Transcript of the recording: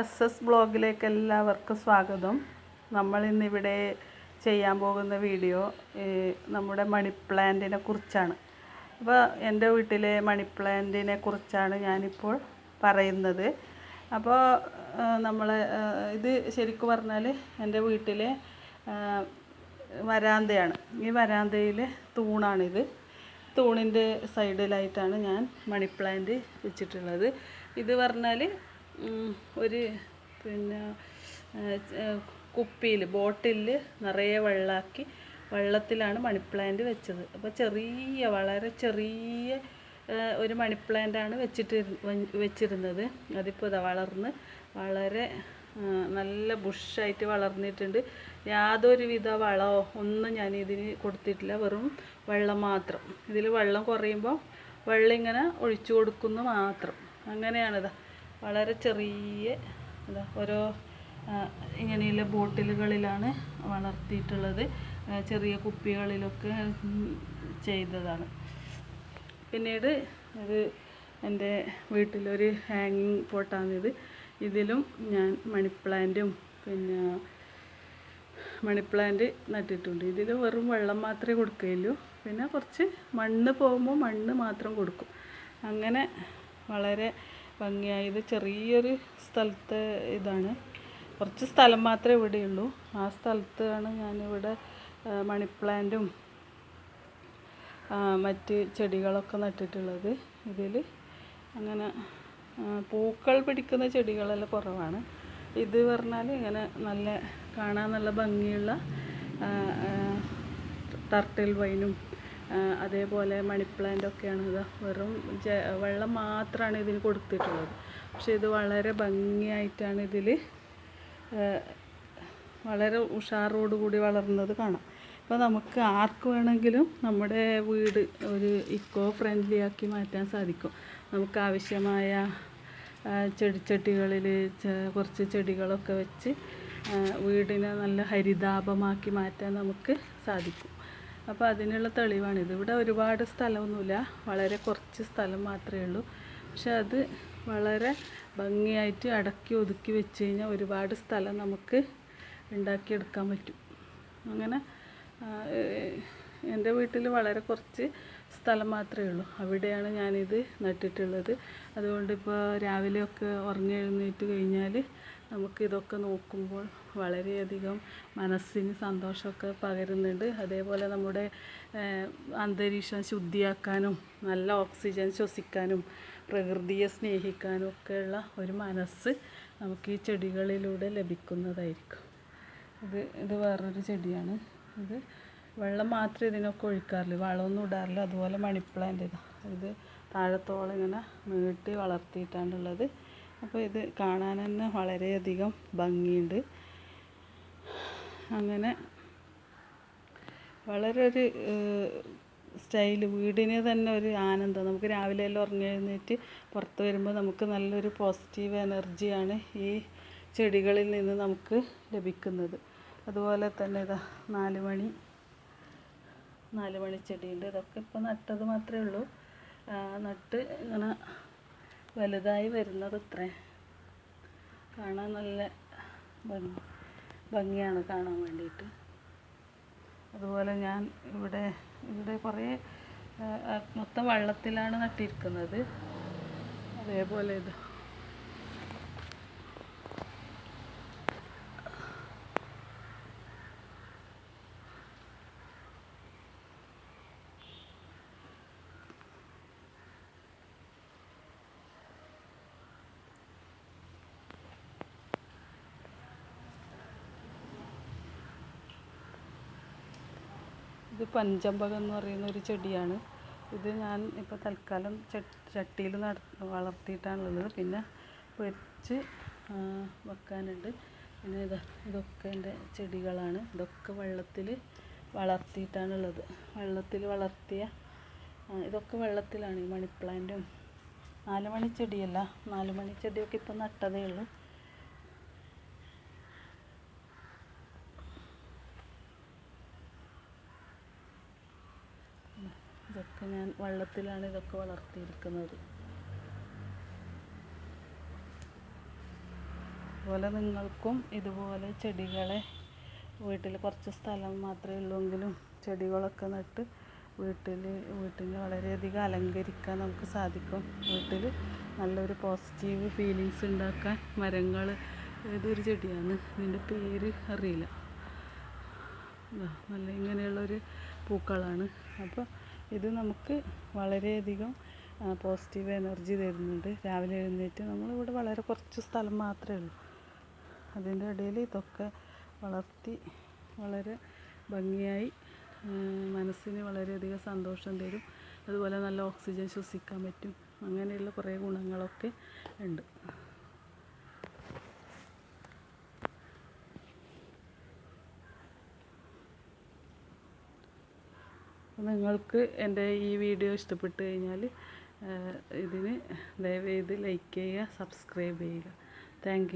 S S ബ്ലോഗിലേക്ക് എല്ലാവർക്കും സ്വാഗതം. നമ്മൾ ഇന്നിവിടെ ചെയ്യാൻ പോകുന്ന വീഡിയോ നമ്മുടെ മണി പ്ലാന്റിനെ കുറിച്ചാണ്. അപ്പോൾ എന്റെ വീട്ടിലെ മണി പ്ലാന്റിനെ കുറിച്ചാണ് ഞാനിപ്പോൾ പറയുന്നത്. അപ്പോൾ നമ്മൾ ഇത് ശരിക്കും പറഞ്ഞാൽ എന്റെ വീട്ടിലെ വരാന്തയാണ്. ഈ വരാന്തയിൽ തൂണാണിത്. തൂണിന്റെ സൈഡിലായിട്ടാണ് ഞാൻ മണി പ്ലാന്റ് വെച്ചിട്ടുള്ളത്. ഇത് പറഞ്ഞാൽ ഒരു പിന്നെ കുപ്പിയിൽ ബോട്ടിലിൽ നിറയെ വെള്ളമാക്കി വെള്ളത്തിലാണ് മണി പ്ലാന്റ് വെച്ചത്. അപ്പോൾ ചെറിയ വളരെ ചെറിയ ഒരു മണി പ്ലാന്റാണ് വെച്ചിട്ട് വെച്ചിരുന്നത്. അതിപ്പോൾ ഇതാ വളർന്ന് വളരെ നല്ല ബുഷായിട്ട് വളർന്നിട്ടുണ്ട്. യാതൊരുവിധ വളമോ ഒന്നും ഞാൻ ഇതിന് കൊടുത്തിട്ടില്ല. വെറും വെള്ളം മാത്രം. ഇതിൽ വെള്ളം കുറയുമ്പോൾ വെള്ളം ഇങ്ങനെ ഒഴിച്ചു കൊടുക്കുന്നു മാത്രം. അങ്ങനെയാണിതാ വളരെ ചെറിയ എന്താ ഓരോ ഇങ്ങനെയുള്ള ബോട്ടിലുകളിലാണ് വളർത്തിയിട്ടുള്ളത്. ചെറിയ കുപ്പികളിലൊക്കെ ചെയ്തതാണ്. പിന്നീട് ഇത് എന്റെ വീട്ടിലൊരു ഹാങ്ങിങ് പോട്ടാണിത്. ഇതിലും ഞാൻ മണി പ്ലാന്റും പിന്നെ മണി പ്ലാന്റ് നട്ടിട്ടുണ്ട്. ഇതിൽ വെറും വെള്ളം മാത്രമേ കൊടുക്കുകയുള്ളൂ. പിന്നെ കുറച്ച് മണ്ണ് പോകുമ്പോൾ മണ്ണ് മാത്രം കൊടുക്കും. അങ്ങനെ വളരെ ഭംഗിയായി ഇത് ചെറിയൊരു സ്ഥലത്തെ ഇതാണ്. കുറച്ച് സ്ഥലം മാത്രമേ ഇവിടെയുള്ളൂ. ആ സ്ഥലത്താണ് ഞാനിവിടെ മണി പ്ലാന്റും മറ്റ് ചെടികളൊക്കെ നട്ടിട്ടുള്ളത്. ഇതിൽ അങ്ങനെ പൂക്കൾ പിടിക്കുന്ന ചെടികളെല്ലാം കുറവാണ്. ഇത് പറഞ്ഞാൽ ഇങ്ങനെ നല്ല കാണാൻ നല്ല ഭംഗിയുള്ള ടർട്ടിൽ വൈനും അതേപോലെ മണി പ്ലാന്റ് ഒക്കെയാണ് ഇത്. വെറും ജ വെള്ളം മാത്രമാണ് ഇതിന് കൊടുത്തിട്ടുള്ളത്. പക്ഷെ ഇത് വളരെ ഭംഗിയായിട്ടാണ് ഇതിൽ വളരെ ഉഷാറോടുകൂടി വളർന്നത് കാണാം. അപ്പോൾ നമുക്ക് ആർക്ക് വേണമെങ്കിലും നമ്മുടെ വീട് ഒരു ഇക്കോ ഫ്രണ്ട്ലി ആക്കി മാറ്റാൻ സാധിക്കും. നമുക്ക് ആവശ്യമായ ചെടിച്ചട്ടികളിൽ കുറച്ച് ചെടികളൊക്കെ വെച്ച് വീടിനെ നല്ല ഹരിതാപമാക്കി മാറ്റാൻ നമുക്ക് സാധിക്കും. അപ്പോൾ അതിനുള്ള തെളിവാണിത് ഇവിടെ ഒരുപാട് സ്ഥലമൊന്നുമില്ല. വളരെ കുറച്ച് സ്ഥലം മാത്രമേ ഉള്ളൂ. പക്ഷെ അത് വളരെ ഭംഗിയായിട്ട് അടക്കി ഒതുക്കി വെച്ച് കഴിഞ്ഞാൽ ഒരുപാട് സ്ഥലം നമുക്ക് ഉണ്ടാക്കിയെടുക്കാൻ പറ്റും. അങ്ങനെ എന്റെ വീട്ടിൽ വളരെ കുറച്ച് സ്ഥലം മാത്രമേ ഉള്ളൂ. അവിടെയാണ് ഞാനിത് നട്ടിട്ടുള്ളത്. അതുകൊണ്ട് ഇപ്പോൾ രാവിലെയൊക്കെ ഉറങ്ങി എഴുന്നേറ്റ് കഴിഞ്ഞാൽ നമുക്ക് ഇതൊക്കെ നോക്കുമ്പോൾ വളരെയധികം മനസ്സിന് സന്തോഷമൊക്കെ പകരുന്നുണ്ട്. അതേപോലെ നമ്മുടെ അന്തരീക്ഷം ശുദ്ധിയാക്കാനും നല്ല ഓക്സിജൻ ശ്വസിക്കാനും പ്രകൃതിയെ സ്നേഹിക്കാനും ഒക്കെയുള്ള ഒരു മനസ്സ് നമുക്ക് ഈ ചെടികളിലൂടെ ലഭിക്കുന്നതായിരിക്കും. ഇത് ഇത് വേറൊരു ചെടിയാണ്. ഇത് വെള്ളം മാത്രമേ ഇതിനൊക്കെ ഒഴിക്കാറില്ല. വളമൊന്നും ഇടാറില്ല. അതുപോലെ മണി പ്ലാന്റ് ഇത് താഴത്തോളം ഇങ്ങനെ നീട്ടി വളർത്തിയിട്ടാണുള്ളത് അപ്പോൾ ഇത് കാണാൻ തന്നെ വളരെയധികം ഭംഗിയുണ്ട്. അങ്ങനെ വളരെ ഒരു സ്റ്റൈൽ വീടിന് തന്നെ ഒരു ആനന്ദം. നമുക്ക് രാവിലെ എല്ലാം ഉറങ്ങി എഴുന്നേറ്റ് പുറത്ത് വരുമ്പോൾ നമുക്ക് നല്ലൊരു പോസിറ്റീവ് എനർജിയാണ് ഈ ചെടികളിൽ നിന്ന് നമുക്ക് ലഭിക്കുന്നത്. അതുപോലെ തന്നെ ഇതാ നാല് മണി നാല് മണി ചെടിയുണ്ട്. ഇതൊക്കെ ഇപ്പോൾ നട്ടത് മാത്രമേ ഉള്ളൂ. നട്ട് ഇങ്ങനെ വലുതായി വരുന്നത് ഇത്രേ. കാണാൻ നല്ല ഭംഗിയാണ് കാണാൻ വേണ്ടിയിട്ട്. അതുപോലെ ഞാൻ ഇവിടെ ഇവിടെ കുറേ മൊത്തം വെള്ളത്തിലാണ് നട്ടിരിക്കുന്നത്. അതേപോലെ ഇത്. ഇത് പഞ്ചമ്പകം എന്ന് പറയുന്ന ഒരു ചെടിയാണ്. ഇത് ഞാൻ ഇപ്പോൾ തൽക്കാലം ചട്ടിയിൽ നട വളർത്തിയിട്ടാണുള്ളത്. പിന്നെ വെച്ച് വെക്കാനുണ്ട്. പിന്നെ ഇതാ ഇതൊക്കെ എന്റെ ചെടികളാണ്. ഇതൊക്കെ വെള്ളത്തിൽ വളർത്തിയിട്ടാണുള്ളത്. വെള്ളത്തിൽ വളർത്തിയ ഇതൊക്കെ വെള്ളത്തിലാണ് ഈ മണി പ്ലാന്റും നാല് ചെടിയല്ല നാലുമണി ചെടിയൊക്കെ ഇപ്പോൾ നട്ടതേ ഉള്ളൂ. ഇതൊക്കെ ഞാൻ വള്ളത്തിലാണ് ഇതൊക്കെ വളർത്തിയിരിക്കുന്നത് അതുപോലെ നിങ്ങൾക്കും ഇതുപോലെ ചെടികളെ വീട്ടിൽ കുറച്ച് സ്ഥലം മാത്രമേ ഉള്ളൂവെങ്കിലും ചെടികളൊക്കെ നട്ട് വീട്ടിൽ വീട്ടിനെ വളരെയധികം അലങ്കരിക്കാൻ നമുക്ക് സാധിക്കും. വീട്ടിൽ നല്ലൊരു പോസിറ്റീവ് ഫീലിങ്സ് ഉണ്ടാക്കാൻ മരങ്ങൾ ഏതൊരു ചെടിയാണ്. ഇതിന്റെ പേര് അറിയില്ല. നല്ല ഇങ്ങനെയുള്ളൊരു പൂക്കളാണ്. അപ്പോൾ ഇത് നമുക്ക് വളരെയധികം പോസിറ്റീവ് എനർജി തരുന്നുണ്ട്. രാവിലെ എഴുന്നേറ്റ് നമ്മളിവിടെ വളരെ കുറച്ച് സ്ഥലം മാത്രമേ ഉള്ളൂ. അതിന്റെ ഇടയിൽ ഇതൊക്കെ വളർത്തി വളരെ ഭംഗിയായി മനസ്സിന് വളരെയധികം സന്തോഷം തരും. അതുപോലെ നല്ല ഓക്സിജൻ ശ്വസിക്കാൻ പറ്റും. അങ്ങനെയുള്ള കുറേ ഗുണങ്ങളൊക്കെ ഉണ്ട്. നിങ്ങൾക്ക് എന്റെ ഈ വീഡിയോ ഇഷ്ടപ്പെട്ട് കഴിഞ്ഞാൽ ഇതിന് ദയവേത് ലൈക്ക് ചെയ്യുക സബ്സ്ക്രൈബ് ചെയ്യുക. താങ്ക്